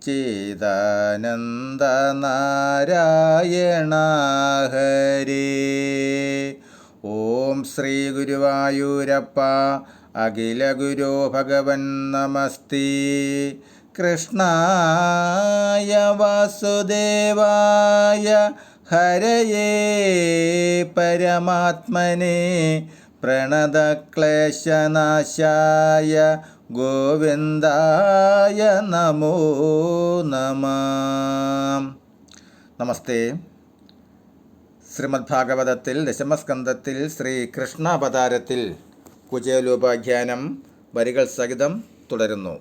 സച്ചിദാനന്ദ നാരായണ ഓം ശ്രീ ഗുരുവായൂരപ്പ അഖില ഗുരു ഭഗവൻ നമസ്തി. കൃഷ്ണായ വാസുദേവായ ഹരയേ പരമാത്മനെ. പ്രണതക്ലേശനാശായ ഗോവിന്ദായ നമോ നമ. നമസ്തേ. ശ്രീമദ് ഭാഗവതത്തിൽ ദശമസ്കന്ധത്തിൽ ശ്രീ കൃഷ്ണാവതാരത്തിൽ കുചേലോപാഖ്യാനം വരികൾ സഹിതം തുടരുന്നു.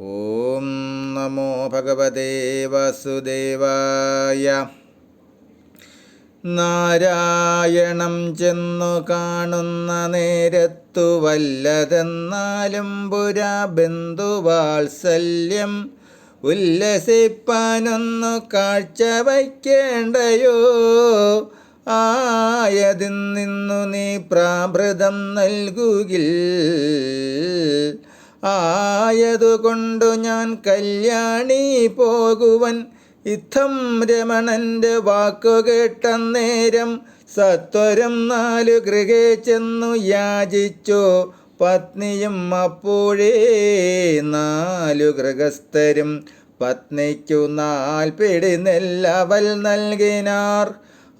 ഓം നമോ ഭഗവതേ വസുദേവായ നാരായണം ചെന്നു കാണുന്ന നേരത്തു വല്ലതെന്നാലും പുരാ ബന്ധുവാത്സല്യം ഉല്ലസിപ്പാനൊന്നു കാഴ്ച വയ്ക്കേണ്ടയോ ആയതിൽ നിന്നു നീ പ്രാഭൃതം നൽകുകിൽ. ആയതുകൊണ്ടു ഞാൻ കല്യാണി പോകുവൻ ഇത്തം രമണന്റെ വാക്കു നേരം സത്വരം നാലു ഗൃഹേ ചെന്നു യാചിച്ചു. പത്നിയും അപ്പോഴേ നാലു ഗൃഹസ്ഥരും പത്നിക്കു നാൽപിടി നെല്ലവൽ നൽകിനാർ.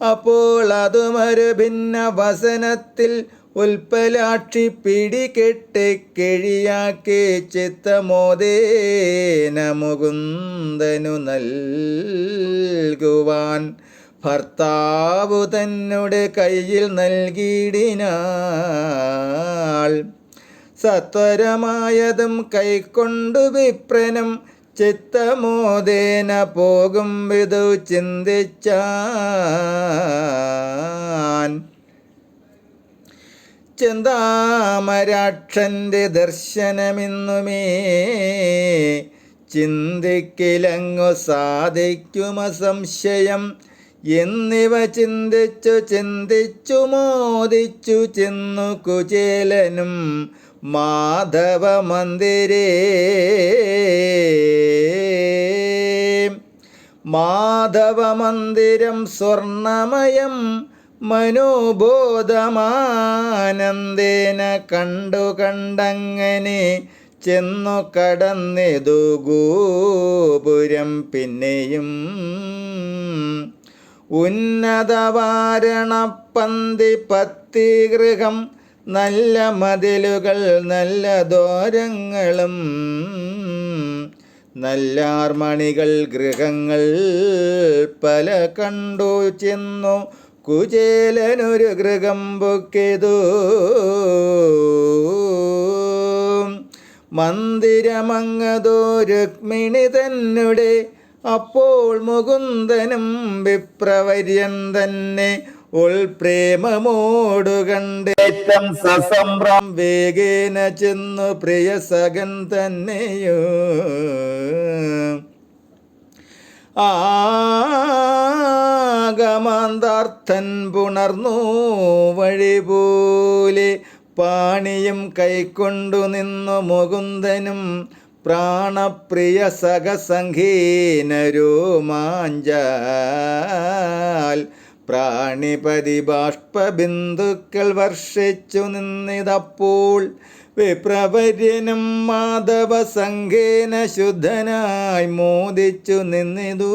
അപ്പോൾ അതുമൊരു ഭിന്ന വസനത്തിൽ ഉൽപ്പലാക്ഷി പിടികെട്ട് കിഴിയാക്കി ചിത്തമോദേന മുകുന്ദനു നൽകുവാൻ ഭർത്താവു തന്നോട് കയ്യിൽ നൽകിയിടിനാൾ. സത്വരമായതും കൈക്കൊണ്ടു വിപ്രനം ചിത്തമോദേന പോകും വിധു ചിന്തിച്ചാൻ. ചെന്താമരാക്ഷന്റെ ദർശനമിന്നുമേ. ചിന്തിക്കിലങ്ങു സാധിക്കുമ സംശയം? എന്നിവ ചിന്തിച്ചു ചിന്തിച്ചു മോദിച്ചു ചെന്നു കുചേലനും മാധവ മന്ദിരേ. മാധവ മന്ദിരം സ്വർണമയം മനോബോധമാനന്ദേന കണ്ടു കണ്ടങ്ങനെ ചെന്നു കടന്നിതു ഗോപുരം പിന്നെയും. ഉന്നതവാരണപ്പന്തി പത്തിഗൃഹം നല്ല മതിലുകൾ നല്ല ദോരങ്ങളും നല്ലാർമണികൾ ഗൃഹങ്ങൾ പല കണ്ടു ചെന്നു കുചേലനൊരു ഗൃഹം പൊക്കിതു. മന്ദിരമങ്ങതോ രുക്മിണി തന്നെ അപ്പോൾ മുകുന്ദനും വിപ്രവര്യൻ തന്നെ ഉൾപ്രേമമോടു കണ്ടേറ്റം സസംഭ്രം വേഗേന ചെന്നു പ്രിയ സകൻ തന്നെയോ. ആഗമാന്താർത്ഥൻ പുണർന്നു വഴി പോലെ പാണിയും കൈക്കൊണ്ടു നിന്നു മുകുന്ദനും പ്രാണപ്രിയ സഹസംഘീനരോമാഞ്ചാൽ പ്രാണിപതി ബാഷ്പബിന്ദുക്കൾ വർഷിച്ചു നിന്നിതപ്പോൾ വിപ്രപര്യനും മാധവ സംഘേന ശുദ്ധനായി മോദിച്ചു നിന്നിതു.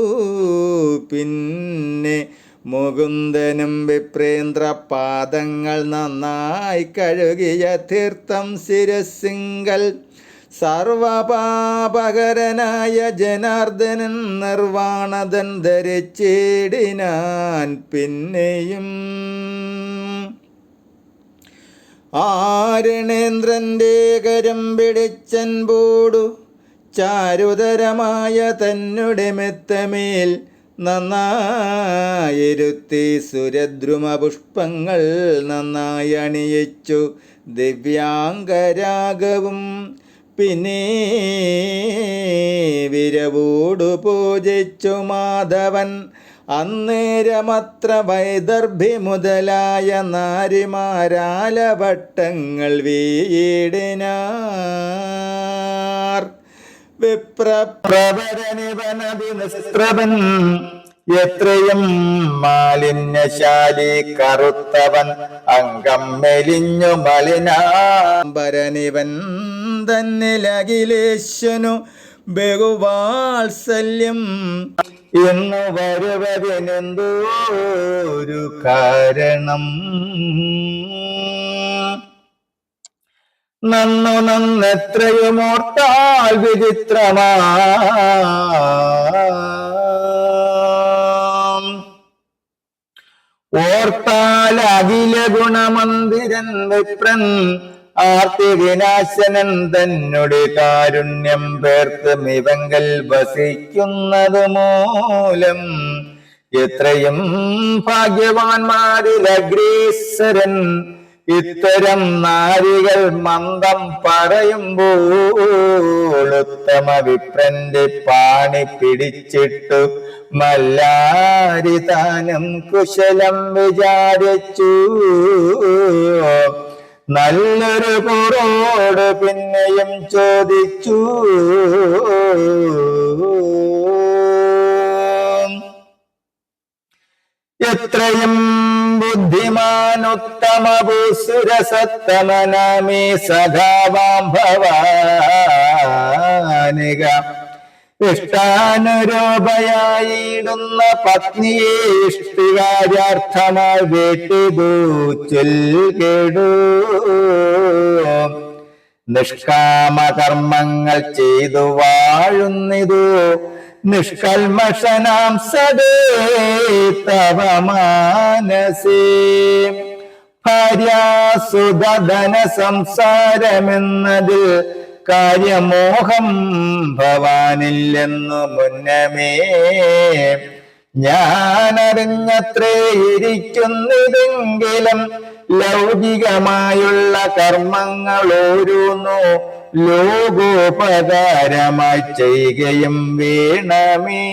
പിന്നെ മുകുന്ദനും വിപ്രേന്ദ്ര പാദങ്ങൾ നന്നായി കഴുകിയ തീർത്ഥം ശിരസിങ്കൽ സർവപാപകരനായ ജനാർദ്ദനൻ നിർവാണതൻ ധരിച്ചിടിനാൻ പിന്നെയും. ആരണേന്ദ്രന്റെ കരം പിടിച്ചൻ പൂടു ചാരുതരമായ തന്നുടെ മെത്തമേൽ നന്നായിരുത്തി സുരദ്രുമ പുഷ്പങ്ങൾ നന്നായി അണിയിച്ചു. ദിവ്യാംഗരാഗവും പിന്നെ വിരവൂടു പൂജിച്ചു മാധവൻ. അന്നേരമത്ര വൈദർഭി മുതലായ നാരിമാരാലവട്ടങ്ങൾ വീടിനാർ. എത്രയും മാലിന്യശാലി കറുത്തവൻ അംഗം മെലിഞ്ഞു മലിനാംബരനിവൻ തന്നിലഖിലേശനു ബഹുവാത്സല്യം. ഇന്നു വരുവതിനെന്തോരു കാരണം? നന്നു നന്നെത്രയുമോർത്താൽ വിചിത്രമാ. ഓർത്താൽ അഖില ഗുണമന്ദിരൻ വിപ്രൻ ആർത്തി വിനാശനൻ തന്നുടെ കാരുണ്യം പേർത്ത് മിവങ്കൽ വസിക്കുന്നത് മൂലം. എത്രയും ഭാഗ്യവാന്മാരിൽ അഗ്രേസരൻ ഇത്തരം നാരികൾ മന്ദം പറയുമ്പോൾ ഉത്തമ വിപ്രന്റെ പാണി പിടിച്ചിട്ടു മല്ലാരി താനും കുശലം വിചാരിച്ചു. നല്ലൊരു പുറോട് പിന്നെയും ചോദിച്ചു. എത്രയും ബുദ്ധിമാനുത്തമ ഭൂസുരസത്തമനാമേ സഖാവാം ഭവാനിക ഇഷ്ടാനുരൂപയായിടുന്ന പത്നിയെ ഇഷ്ടികാര്യാർത്ഥമായി വീട്ടിതു കേടൂ. നിഷ്കാമകർമ്മങ്ങൾ ചെയ്തു വാഴുന്നിതു. നിഷ്കൽമഷനാം സദേ തവ മാനസേ ഭാര്യാസുധന സംസാരമെന്നതിൽ കാര്യമോഹം ഭവാനില്ലെന്നു മുന്നമേ. ഞാനറിഞ്ഞത്രേ ഇരിക്കുന്നിതെങ്കിലും ലൗകികമായുള്ള കർമ്മങ്ങൾ ഓരോന്നോ ലോകോപകാരമായി ചെയ്യുകയും വേണമേ.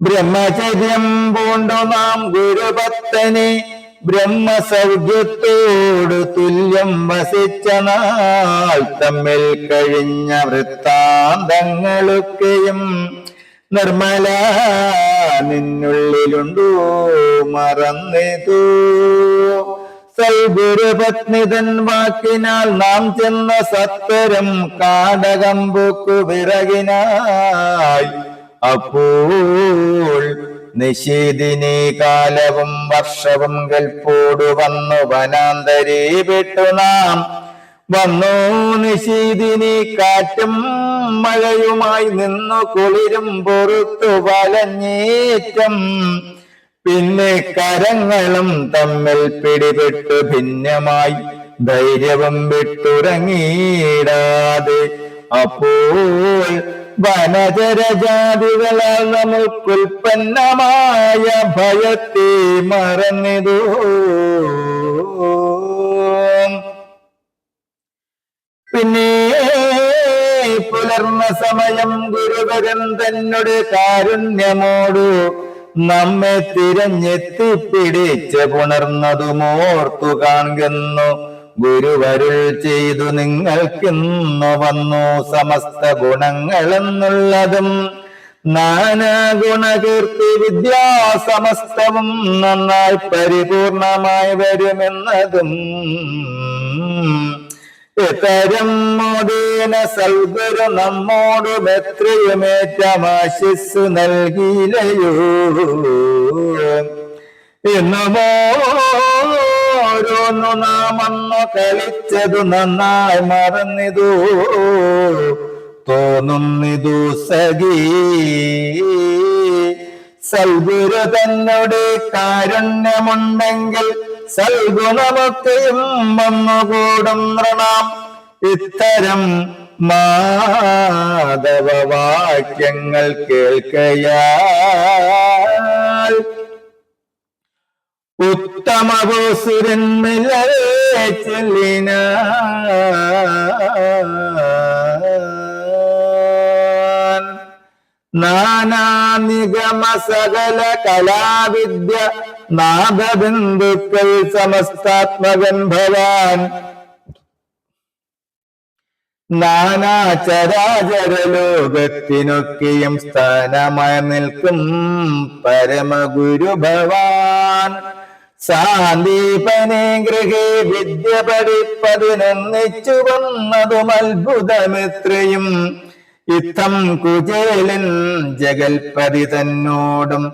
ബ്രഹ്മചര്യം പൂണ്ടു നാം ഗുരുഭക്തനെ ബ്രഹ്മസൗഖ്യത്തോട് തുല്യം വസിച്ച നാൾ തമ്മിൽ കഴിഞ്ഞ വൃത്താന്തങ്ങളൊക്കെയും നിർമ്മല നിന്നുള്ളിലുണ്ടോ മറന്നിതു. സൽഗുരുപത്നിതൻ വാക്കിനാൽ നാം ചെന്ന സത്വരം കാടകം പൂക്കു വിറകിനായി. അപ്പോൾ നിശീദിനി കാലവും വർഷവും കൽപ്പോടു വന്നു വനാന്തരി വിട്ടു നാം. വന്നു നിശീതിനി കാറ്റും മഴയുമായി നിന്നു കുളിരും പൊറുത്തു വലഞ്ഞേറ്റം. പിന്നെ കരങ്ങളും തമ്മിൽ പിടിപെട്ടു ഭിന്നമായി ധൈര്യവും വിട്ടുറങ്ങിയിടാതെ. അപ്പോൾ വനചരജാതികളാൽ നമുക്കുൽപ്പന്നമായ ഭയത്തെ മറന്നിതു പിന്നെ പുലർന്ന സമയം ഗുരുവരൻ തന്നോട് കാരുണ്യമോടു നമ്മെ തിരഞ്ഞെത്തിപ്പിടിച്ച് പുണർന്നതുമോർത്തു കാണുന്നു. ഗുരുവരുൾ ചെയ്തു നിങ്ങൾക്കിന്നു വന്നു സമസ്ത ഗുണങ്ങളെന്നുള്ളതും നാനാ ഗുണകീർത്തി വിദ്യാസമസ്തവും നന്നായി പരിപൂർണമായി വരുമെന്നതും ഇത്തരം മോദീന സൽഗുരു നമ്മോടും എത്രയുമേറ്റമാശിസ് നൽകിയിലയോ ഇന്നുമോരോന്നു നാം അന്നു കളിച്ചതു നന്നായി മറന്നിതു. തോന്നുന്നിതു സഖീ. സൽഗുരു തന്നോട് കാരുണ്യമുണ്ടെങ്കിൽ സൽഗുണമൊക്കെയും വന്നുകൂടും നൃണാം ഇത്തരം മാധവ വാക്യങ്ങൾ കേൾക്കയാൽ ഉത്തമഭൂസുരന്മില്ലേ ചെല്ലിന നാനാനിഗമ സകല കലാവിദ്യ നാദബിന്ദുക്കൾ സമസ്താത്മകൻ ഭവാൻ. നാനാചരാചര ലോകത്തിനൊക്കെയും സ്ഥാനമായി നിൽക്കും പരമഗുരു ഭവാൻ. സാന്ദീപനെ ഗൃഹേ വിദ്യ പഠിപ്പതിനൊന്നിച്ചു വന്നതും അത്ഭുതമിത്രയും ഇത്തം കുചേലൻ ജഗൽപതി തന്നോടും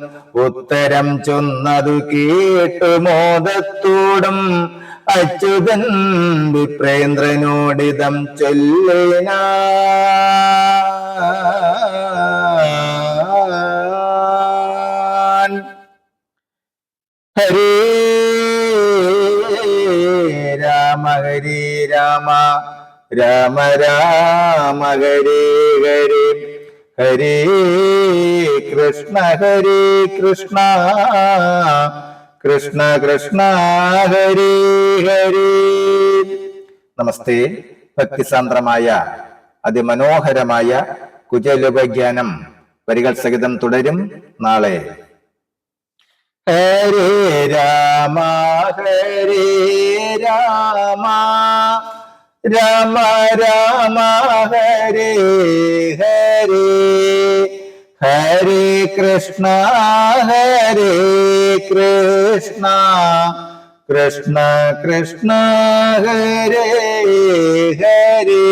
ഉത്തരം ചൊന്നതു കേട്ടു മോദത്തോടും. അച്യുതൻ വിപ്രേന്ദ്രനോടിതം ചൊല്ലേന. ഹരേ രാമ ഹരേ രാമ രാമ രാമ ഹരേ ഹരേ ഹരേ കൃഷ്ണ ഹരേ കൃഷ്ണ. കൃഷ്ണ കൃഷ്ണ ഹരേ ഹരേ. നമസ്തേ. ഭക്തിസാന്ദ്രമായ അതിമനോഹരമായ കുചലുപജ്ഞാനം വരികൾ സഹിതം തുടരും നാളെ. ഹരേ രാമ ഹരേ രാമ. രാമ രാമ ഹരേ ഹരേ. ഹരേ കൃഷ്ണ ഹരേ കൃഷ്ണ. കൃഷ്ണ കൃഷ്ണ ഹരേ ഹരേ.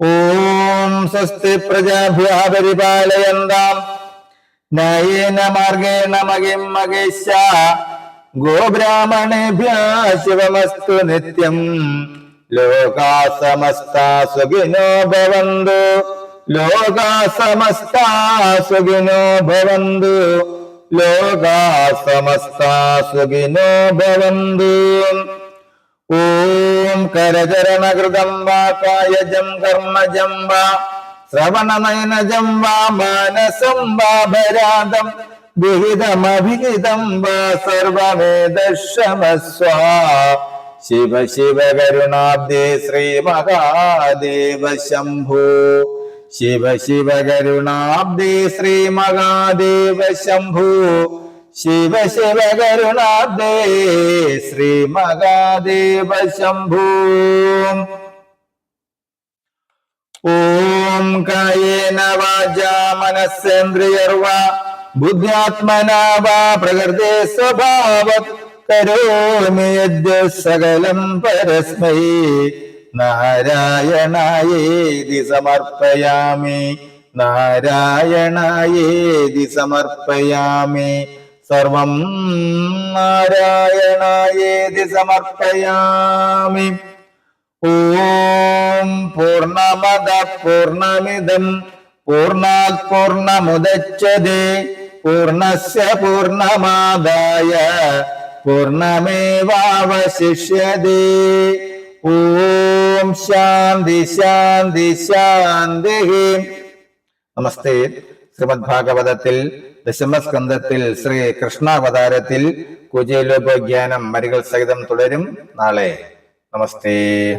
ഓം സ്വസ്തി പ്രജാഭ്യ പരിപാലയന്താം നയേന മാർഗേണ മകിം മകേശ ഗോബ്രാഹ്മണേഭ്യ ശിവമസ്തു നിത്യം. ലോകാ സമസ്താ സുഖിനോ ഭവന്തു. ലോകാ സമസ്താ സുഖിനോ ഭവന്തു. ലോകാ സമസ്താ സുഖിനോ ഭവന്തു. ഓം കരചരണകൃതം വാ കായജം കർമ്മജം വാ. ശ്രവണനയനജം വാ മാനസം വാ ഭരാതം. വിഹിതമഭിഹിതം വാ സർവമേദശമസ്വ ശിവ ശിവ കരുണാബ്ദേ ശ്രീ മഹാദേവ ശംഭോ ശിവ ശിവ കരുണാബ്ദേ ശ്രീ മഹാദേവ ശംഭോ ശിവ ശിവ കരുണാബ്ദേ ശ്രീ മഹാദേവ ശംഭൂ ഓം കായേന വാചാ മനസ്സേന്ദ്രിയർവാ ബുദ്ധ്യാത്മനാ വാ പ്രകൃതേ സ്വഭാവത് കരോമി യദ്യ സകലം പരസ്മൈ. നാരായണായേതി സമർപ്പയാമി നാരായണായേതി സമർപ്പയാമി. സർവം നാരായണായേതി സമർപ്പയാമി. ഓം പൂർണമദ പൂർണമിതം പൂർണാത് പൂർണമുദച്യതേ പൂർണസ്യ പൂർണമാദായ. പൂർണമേവാവശിഷ്യതി. ഓം ശാന്തി ശാന്തി ശാന്തി നമസ്തേ. ശ്രീമദ് ഭാഗവതത്തിൽ ദശമസ്കന്ധത്തിൽ ശ്രീ കൃഷ്ണാവതാരത്തിൽ കുചേലോപജ്ഞാനം മരികൾ സഹിതം തുടരും നാളെ. നമസ്തേ.